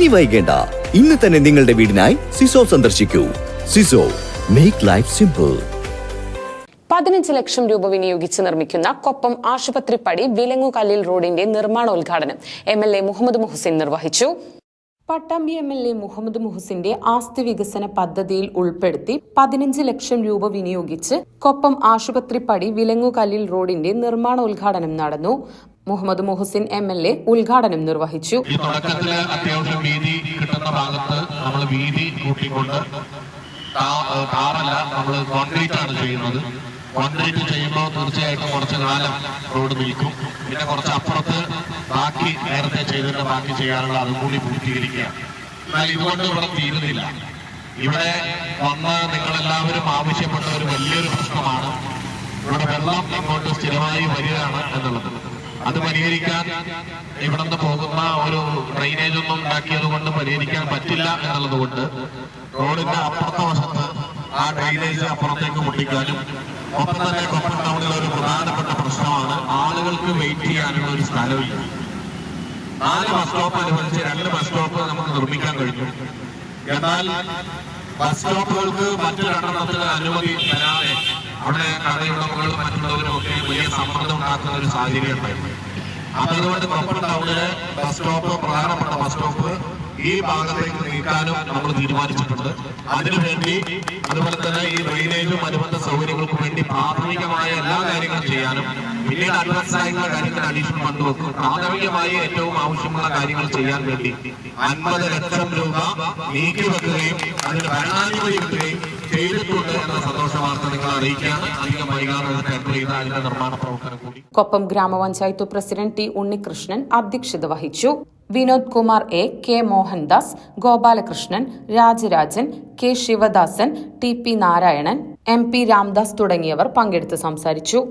ഇനി വൈകേണ്ട. ഇന്ന് തന്നെ നിങ്ങളുടെ വീടിനായി സിസോ സന്ദർശിക്കൂ. സിസോ മേക്ക് ലൈഫ് സിമ്പിൾ പതിനഞ്ച് ലക്ഷം രൂപ വിനിയോഗിച്ച് നിർമ്മിക്കുന്ന കൊപ്പം ആശുപത്രിപ്പടി വിലങ്ങുകല്ലിൽ റോഡിന്റെ നിർമ്മാണോദ്ഘാടനം M L A Muhammad Muhsin നിർവഹിച്ചു. Pattambi M L A Muhammad മുഹസിന്റെ ആസ്തി വികസന പദ്ധതിയിൽ ഉൾപ്പെടുത്തി പതിനഞ്ച് ലക്ഷം രൂപ വിനിയോഗിച്ച് കൊപ്പം ആശുപത്രിപ്പടി വിലങ്ങുകല്ലിൽ റോഡിന്റെ നിർമ്മാണോദ്ഘാടനം നടന്നു. Muhammad Muhsin M L A ഉദ്ഘാടനം നിർവഹിച്ചു. ഈ തുടക്കത്തിൽ അത്യാവശ്യം വീതി കിട്ടുന്ന ഭാഗത്ത് നമ്മൾ വീതി കൂട്ടിക്കൊണ്ട് ടാറല്ല നമ്മൾ കോൺക്രീറ്റ് ആണ് ചെയ്യുന്നത്. കോൺക്രീറ്റ് ചെയ്യുമ്പോൾ തീർച്ചയായിട്ടും കുറച്ച് കാലം റോഡ് നിൽക്കും. പിന്നെ കുറച്ച് അപ്പുറത്ത് ബാക്കി നേരത്തെ ചെയ്തതിന്റെ ബാക്കി ചെയ്യാനുള്ള അതും കൂടി പൂർത്തീകരിക്കുക. എന്നാൽ ഇതുകൊണ്ട് ഇവിടെ തീരുന്നില്ല. ഇവിടെ വന്ന് നിങ്ങളെല്ലാവരും ആവശ്യപ്പെട്ട ഒരു വലിയൊരു പ്രശ്നമാണ്. ഇവിടെ വെള്ളം ഇങ്ങോട്ട് സ്ഥിരമായി വരികയാണ് എന്നുള്ളത്. അത് പരിഹരിക്കാൻ ഇവിടെ നിന്ന് പോകുന്ന ഒരു ഡ്രെയിനേജ് ഒന്നും ഉണ്ടാക്കിയത് കൊണ്ട് പരിഹരിക്കാൻ പറ്റില്ല എന്നുള്ളത് കൊണ്ട് റോഡിന്റെ അപ്പുറത്തെ വശത്ത് ആ ഡ്രെയിനേജ് അപ്പുറത്തേക്ക് മുട്ടിക്കാനും ഒപ്പം തന്നെ കൊപ്പം ടൗണിലെ ഒരു പ്രധാനപ്പെട്ട പ്രശ്നമാണ് ആളുകൾക്ക് വെയിറ്റ് ചെയ്യാനുള്ള ഒരു സ്ഥലമില്ല നാല് ബസ് സ്റ്റോപ്പ് അനുബന്ധിച്ച് രണ്ട് ബസ് സ്റ്റോപ്പ് നമുക്ക് നിർമ്മിക്കാൻ കഴിഞ്ഞു എന്നാൽ ബസ് സ്റ്റോപ്പുകൾക്ക് മറ്റു രണ്ടെണ്ണത്തിന് അനുമതി തരാതെ അവിടെ കടയുടമകളും മറ്റുള്ളവരും ഒക്കെ വലിയ സമ്മർദ്ദം ഉണ്ടാക്കുന്ന ഒരു സാഹചര്യം ഉണ്ടായിരുന്നു. അപ്പൊ അതുകൊണ്ട് കൊപ്പം ടൗണിലെ ബസ് സ്റ്റോപ്പ് പ്രധാനപ്പെട്ട ബസ് സ്റ്റോപ്പ് ഈ ഭാഗത്തേക്ക് നീക്കാനും നമ്മൾ തീരുമാനിച്ചിട്ടുണ്ട്. അതിനുവേണ്ടി അതുപോലെ തന്നെ ഈ ഡ്രെയിനേജും അനുബന്ധ സൗകര്യങ്ങൾക്കും വേണ്ടി പ്രാഥമികമായ എല്ലാ കാര്യങ്ങളും ചെയ്യാനും പിന്നീട് അഡ്വാൻസ് ആയിട്ടുള്ള കാര്യത്തിന് അഡീഷണൽ ഫണ്ട് വെക്കും. പ്രാഥമികമായി ഏറ്റവും ആവശ്യമുള്ള കാര്യങ്ങൾ ചെയ്യാൻ വേണ്ടി അൻപത് ലക്ഷം രൂപ നീക്കി വെക്കുകയും അതിന് ഭരണാനുമതി കിട്ടുകയും എന്ന നിങ്ങൾ നിർമ്മാണ കൊപ്പം ഗ്രാമപഞ്ചായത്ത് പ്രസിഡന്റ് ടി ഉണ്ണികൃഷ്ണൻ അധ്യക്ഷത വഹിച്ചു. Vinod Kumar A. K. Mohandas Gopalakrishnan Rajarajan K. Sivadasan T. P. Narayanan M. P. Ramdas തുടങ്ങിയവർ പങ്കെടുത്ത് സംസാരിച്ചു.